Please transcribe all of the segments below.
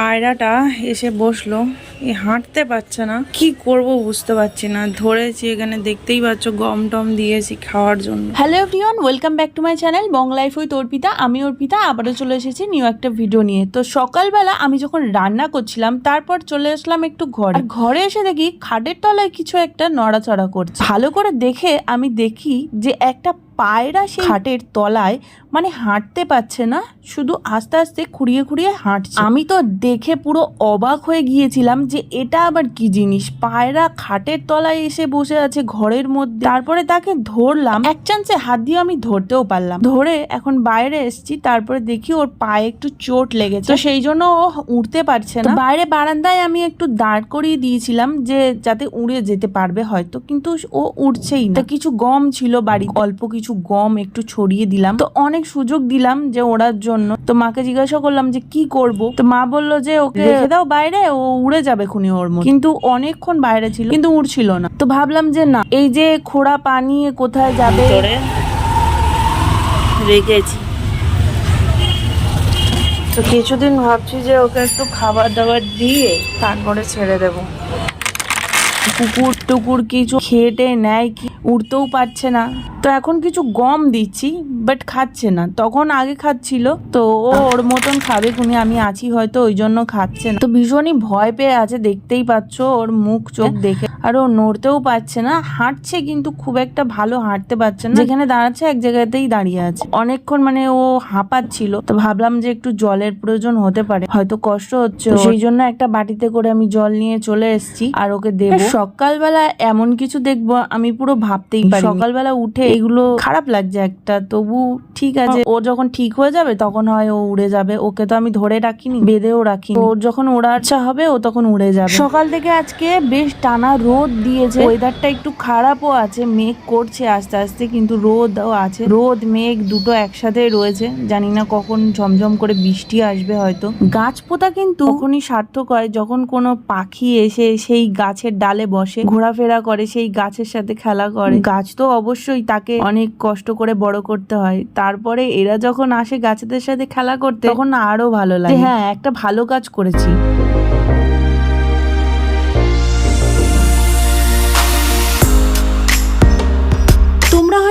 পায়রাটা এসে বসল। এ হাঁটতে পারছে না। কি করব বুঝতে পারছি না। ধরেছি এখানে দেখতেই পাচ্ছ গম টম দিয়েছি খাওয়ার জন্য। Hello everyone welcome back to my channel Bong life with Arpita আমি অর্পিতা, আবারও চলে এসেছি নিউ একটা ভিডিও নিয়ে। তো সকালবেলা আমি যখন রান্না করছিলাম, তারপর চলে আসলাম একটু ঘরে। ঘরে এসে দেখি খাটের তলায় কিছু একটা নড়াচড়া করছে। ভালো করে দেখে আমি দেখি যে একটা পায়রা সেই খাটের তলায় মানে হাঁটতে পারছে না, শুধু আস্তে আস্তে খুঁড়িয়ে খুঁড়িয়ে হাঁটছে। আমি তো দেখে পুরো অবাক হয়ে গিয়েছিলাম যে এটা আবার কি জিনিস? পায়রা খাটের তলায় এসে বসে আছে ঘরের মধ্যে। তারপরে তাকে ধরলাম। এক চান্সে হাত দিয়ে আমি ধরতেও পারলাম। ধরে এখন বাইরে এসেছি তারপরে দেখি ওর পায়ে একটু চোট লেগেছে। তো সেই জন্য ও উঠতে পারছে না। বাইরে বারান্দায় আমি একটু দাঁড় করিয়ে দিয়েছিলাম যে যাতে উড়ে যেতে পারবে হয়তো কিন্তু ও উঠছেই না। তো কিছু গম ছিল বাড়ি অল্প কিছু গম একটু ছড়িয়ে দিলাম। তো অনেক সুযোগ দিলাম যে ওড়ার জন্য। তো মাকে জিজ্ঞাসা করলাম যে কি করব? তো মা বলল যে ওকে রেখে দাও বাইরে ও উড়ে যাবে। খুনি ওর মধ্যে। কিন্তু অনেকক্ষণ বাইরে ছিল কিন্তু উড়ছিল না। তো ভাবলাম যে না এই যে খোড়া পানি কোথায় যাবে? রেখেছি। তো কিছুদিন ভাবছি যে ওকে একটু খাবার দাবার দিয়ে তারপরে ছেড়ে দেব। কুকুর টুকুর কিছু খেটে নেয় কি উঠতেও পারছে না। তো এখন কিছু গম দিচ্ছি বাট খাচ্ছে না। তখন আগে খাচ্ছিল, তো ও ওর মতন খাবে খুনি, আমি আছি হয়তো, ওই জন্য খাচ্ছে না। তো ভীষণই ভয় পেয়ে আছে, দেখতেই পাচ্ছ ওর মুখ চোখ দেখে। আর ও নড়তেও পারছে না হাঁটছে কিন্তু খুব একটা ভালো হাঁটতে পারছে না। যেখানে দাঁড়াচ্ছে এক জায়গাতেই দাঁড়িয়ে আছে। অনেকক্ষণ মানে ও হাঁপাচ্ছিল তো ভাবলাম যে একটু জলের প্রয়োজন হতে পারে হয়তো কষ্ট হচ্ছে। সেই জন্য একটা বাটিতে করে আমি জল নিয়ে চলে এসেছি আর ওকে দেবো। সকালবেলা এমন কিছু দেখব আমি পুরো ভাবতেই পারি সকালবেলা উঠে এগুলো খারাপ লাগছে একটা তবু ঠিক আছে। ও যখন ঠিক হয়ে যাবে তখন হয় ও উড়ে যাবে ওকে তো আমি ধরে রাখিনি বেঁধেও রাখিনি। ওর যখন ওড়ার ইচ্ছা হবে ও তখন উড়ে যাবে। সকাল থেকে আজকে বেশ টানা রোদ দিয়েছে। ওয়েদারটা একটু খারাপও আছে, মেঘ করছে আস্তে আস্তে, কিন্তু রোদও আছে। রোদ, মেঘ দুটো একসাথে রয়েছে। জানি না কখন ঝমঝম করে বৃষ্টি আসবে হয়তো। গাছ পোতা কিন্তু তখনই সার্থক হয়, যখন কোনো পাখি এসে সেই গাছের ডালে বসে, ঘোরাফেরা করে, সেই গাছের সাথে খেলা করে। গাছ তো অবশ্যই তাকে অনেক কষ্ট করে বড় করতে হয়। তারপরে এরা যখন আসে গাছেদের সাথে খেলা করতে, তখন আরও ভালো লাগে। হ্যাঁ একটা ভালো কাজ করেছি।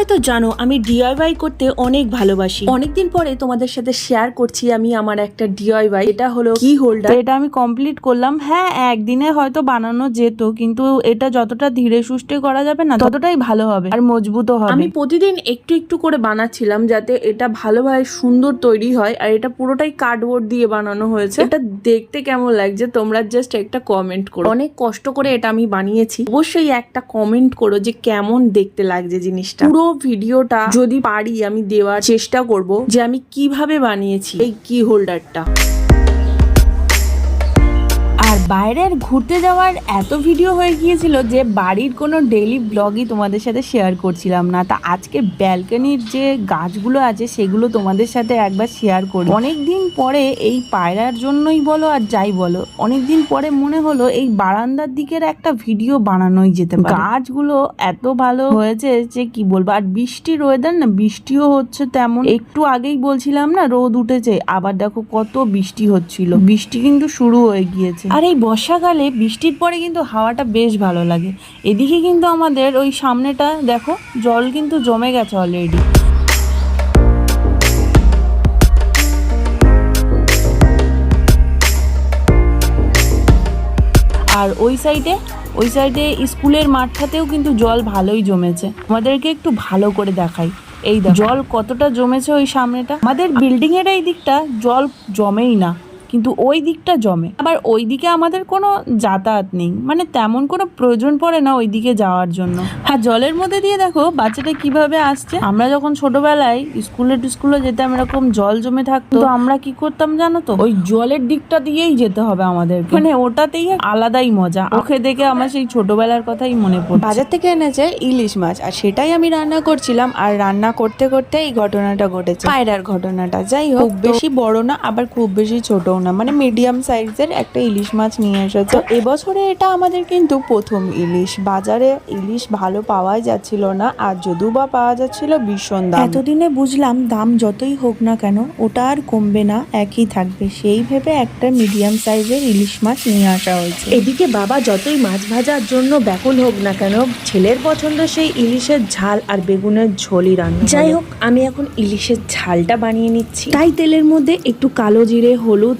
হয়তো জানো আমি ডিআইওয়াই করতে অনেক ভালোবাসি। অনেকদিন পরে তোমাদের সাথে শেয়ার করছি আমি আমার একটা ডিআইওয়াই এটা হলো কি হোল্ডার এটা আমি কমপ্লিট করলাম। হ্যাঁ একদিনে হয়তো বানানো যেত কিন্তু এটা যতটা ধীরে সুস্থে করা যাবে না ততটাই ভালো হবে আর মজবুতও হবে। আমি প্রতিদিন একটু একটু করে বানাচ্ছিলাম যাতে এটা ভালোভাবে সুন্দর তৈরি হয় আর এটা পুরোটাই কার্ডবোর্ড দিয়ে বানানো হয়েছে। এটা দেখতে কেমন লাগছে তোমরা জাস্ট একটা কমেন্ট করো। অনেক কষ্ট করে এটা আমি বানিয়েছি। অবশ্যই একটা কমেন্ট করো যে কেমন দেখতে লাগছে জিনিসটা। পুরো ভিডিওটা যদি পারি আমি দেওয়ার চেষ্টা করব যে আমি কীভাবে বানিয়েছি এই কি হোল্ডারটা বাইরের ঘুরতে যাওয়ার এত ভিডিও হয়ে গিয়েছিল যে বাড়ির কোনো ডেইলি ব্লগই তোমাদের সাথে শেয়ার করছিলাম না। তা আজকে ব্যালকনির যে গাছগুলো আছে, সেগুলো তোমাদের সাথে একবার শেয়ার করি অনেক দিন পরে এই পায়রার জন্যই বলো আর যাই বলো অনেক দিন পরে মনে হলো এই বারান্দার দিকের একটা ভিডিও বানানোই যেতে পারে। গাছগুলো এত ভালো হয়েছে যে কি বলব, আর বৃষ্টির ওয়েদার না, বৃষ্টিও হচ্ছে তেমন। একটু আগেই বলছিলাম না, রোদ উঠেছে, আবার দেখো কত বৃষ্টি হচ্ছিল। বৃষ্টি কিন্তু শুরু হয়ে গিয়েছে। আর এই বর্ষাকালে বৃষ্টির পরে কিন্তু হাওয়াটা বেশ ভালো লাগে। এদিকে কিন্তু আমাদের ওই সামনেটা, দেখো, জল কিন্তু জমে গেছে অলরেডি আর ওই সাইডে ওই সাইডে স্কুলের মাঠটাতেও কিন্তু জল ভালোই জমেছে। আমাদেরকে একটু ভালো করে দেখাই। এই জল কতটা জমেছে ওই সামনেটা? আমাদের বিল্ডিং এর এই দিকটা জল জমেই না। কিন্তু ওই দিকটা জমে। আবার ওই দিকে আমাদের কোনো যাতায়াত নেই। মানে তেমন কোনো প্রয়োজন পড়ে না ওই দিকে যাওয়ার জন্য। হ্যাঁ জলের মধ্যে দিয়ে দেখো বাচ্চাটা কীভাবে আসছে? আমরা যখন ছোটবেলায় স্কুলে স্কুলে যেতাম এরকম জল জমে থাকতো। তো আমরা কি করতাম জানো তো? ওই জলের দিকটা দিয়েই যেতে হবে আমাদের মানে ওটাতেই আলাদাই মজা। ওকে দেখে আমার সেই ছোটবেলার কথাই মনে পড়ে বাজার থেকে এনেছে ইলিশ মাছ আর সেটাই আমি রান্না করছিলাম। আর রান্না করতে করতে এই ঘটনাটা ঘটেছে। পায়রার ঘটনাটা। যাই হোক বেশি বড় না আবার খুব বেশি ছোটও না মানে মিডিয়াম সাইজের একটা ইলিশ মাছ নিয়ে এসেছে। তো এবছরে এটা আমাদের কিন্তু প্রথম ইলিশ। বাজারে ইলিশ ভালো পাওয়াই যাচ্ছিল না আর যদিও বা পাওয়া যাচ্ছিল ভীষণ দাম। এতদিনে বুঝলাম দাম যতই হোক না কেন ওটা আর কমবে না একই থাকবে। সেই ভেবে একটা মিডিয়াম সাইজের ইলিশ মাছ নিয়ে আসা হয়েছে। এদিকে বাবা যতই মাছ ভাজার জন্য ব্যাকুল হোক না কেন ছেলের পছন্দ সেই ইলিশের ঝাল আর বেগুনের ঝোলই রান্না যাই হোক আমি এখন ইলিশের ঝালটা বানিয়ে নিচ্ছি। তাই তেলের মধ্যে একটু কালো জিরে হলুদ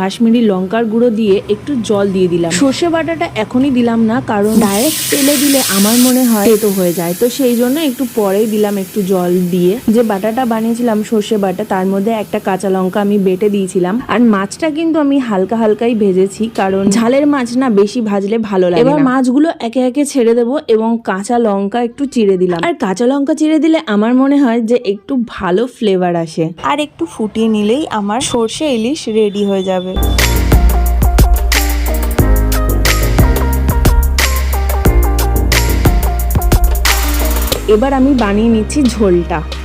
কাশ্মীরি লঙ্কার গুঁড়ো দিয়ে একটু জল দিয়ে দিলাম। সর্ষে বাটাটা এখনই দিলাম না কারণ ডাইরেক্ট তেলে দিলে আমার মনে হয় তেতো হয়ে যায়। তো সেই জন্য একটু পরেই দিলাম একটু জল দিয়ে। যে বাটাটা বানিয়েছিলাম সর্ষে বাটা তার মধ্যে একটা কাঁচা লঙ্কা আমি বেটে দিয়েছিলাম। আর মাছটা কিন্তু আমি হালকা হালকাই ভেজেছি কারণ ঝালের মাছ না বেশি ভাজলে ভালো লাগে এবার মাছগুলো একে একে ছেড়ে দেবো এবং কাঁচা লঙ্কা একটু চিড়ে দিলাম। আর কাঁচা লঙ্কা চিড়ে দিলে আমার মনে হয় যে একটু ভালো ফ্লেভার আসে। আর একটু ফুটিয়ে নিলেই আমার সর্ষে ইলিশ রেডি হয়ে যাবে। এবার আমি বানিয়ে নিচ্ছি ঝোলটা।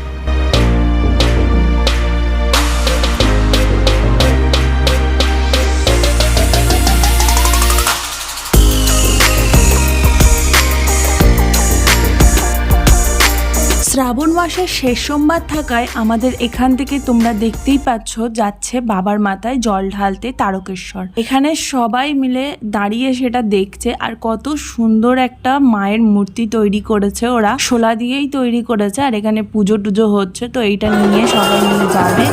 মাসের শেষ সোমবার থাকায় আমাদের এখান থেকে তোমরা দেখতেই পাচ্ছ যাচ্ছে বাবার মাথায় জল ঢালতে তারকেশ্বর। এখানে সবাই মিলে দাঁড়িয়ে সেটা দেখছে আর কত সুন্দর একটা মায়ের মূর্তি তৈরি করেছে ওরা। শোলা দিয়েই তৈরি করেছে আর এখানে পুজো টুজো হচ্ছে, তো এইটা নিয়ে সবাই মিলে যাবে।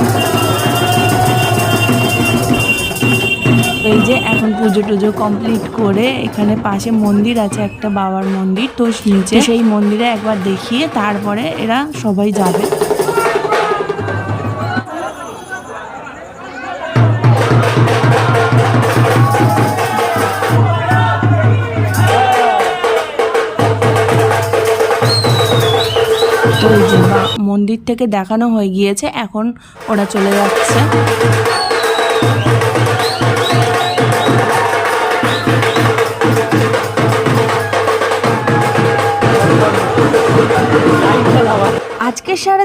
এই যে এখন পুজো টুজো কমপ্লিট করে এখানে পাশে মন্দির আছে একটা বাবার মন্দির তো নিচে। সেই মন্দিরে একবার দেখিয়ে তারপরে এরা সবাই যাবে। মন্দির থেকে দেখানো হয়ে গিয়েছে এখন ওরা চলে যাচ্ছে।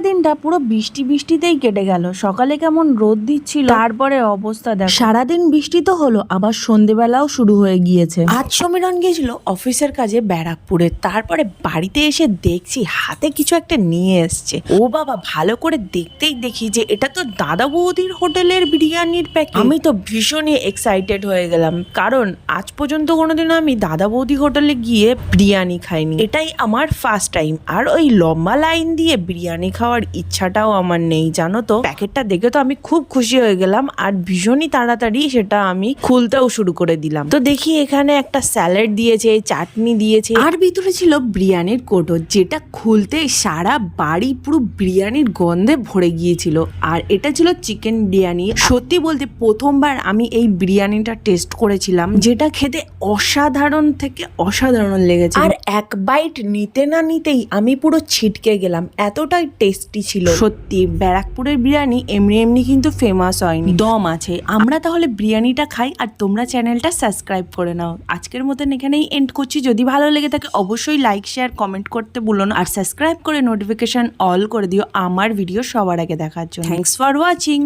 দিনটা পুরো বৃষ্টি বৃষ্টিতেই কেটে গেল। সকালে কেমন রোদ দিচ্ছিল। তারপরে অবস্থা দেখ। সারাদিন বৃষ্টি তো হলো আবার সন্ধেবেলাও শুরু হয়ে গিয়েছে। আজ সমীরণ গেছিল অফিসের কাজে ব্যারাকপুরে। তারপরে বাড়িতে এসে দেখছি হাতে কিছু একটা নিয়ে এসছে। ও বাবা ভালো করে দেখতেই দেখি যে এটা তো দাদা বৌদির হোটেলের বিরিয়ানির প্যাকেট। আমি তো ভীষণই এক্সাইটেড হয়ে গেলাম। কারণ আজ পর্যন্ত কোনোদিন আমি দাদা বৌদি হোটেলে গিয়ে বিরিয়ানি খাইনি। এটাই আমার ফার্স্ট টাইম আর ওই লম্বা লাইন দিয়ে বিরিয়ানি খাওয়ার ইচ্ছাটাও আমার নেই, জানো তো? প্যাকেটটা দেখে তো আমি খুব খুশি হয়ে গেলাম আর ভীষণই তাড়াতাড়ি সেটা আমি খুলতেও শুরু করে দিলাম। তো দেখি এখানে একটা স্যালাড দিয়েছে, চাটনি দিয়েছে। আর ভিতরে ছিল বিরিয়ানির কোটো, যেটা খুলতে সারা বাড়ি পুরো বিরিয়ানির গন্ধে ভরে গিয়েছিল। আর এটা ছিল চিকেন বিরিয়ানি। সত্যি বলতে প্রথমবার আমি এই বিরিয়ানিটা টেস্ট করেছিলাম, যেটা খেতে অসাধারণ থেকে অসাধারণ লেগেছে আর এক বাইট নিতে না নিতেই আমি পুরো ছিটকে গেলাম। এতটাই টেস্টি ছিল। সত্যি। ব্যারাকপুরের বিরিয়ানি এমনি এমনি কিন্তু ফেমাস হয়নি। দম আছে। আমরা তাহলে বিরিয়ানিটা খাই আর তোমরা চ্যানেলটা সাবস্ক্রাইব করে নাও। আজকের মতন এখানেই এন্ড করছি। যদি ভালো লেগে থাকে অবশ্যই লাইক শেয়ার কমেন্ট করতে ভুলো না। আর সাবস্ক্রাইব করে নোটিফিকেশন অল করে দিও আমার ভিডিও সবার আগে দেখার জন্য। Thanks for watching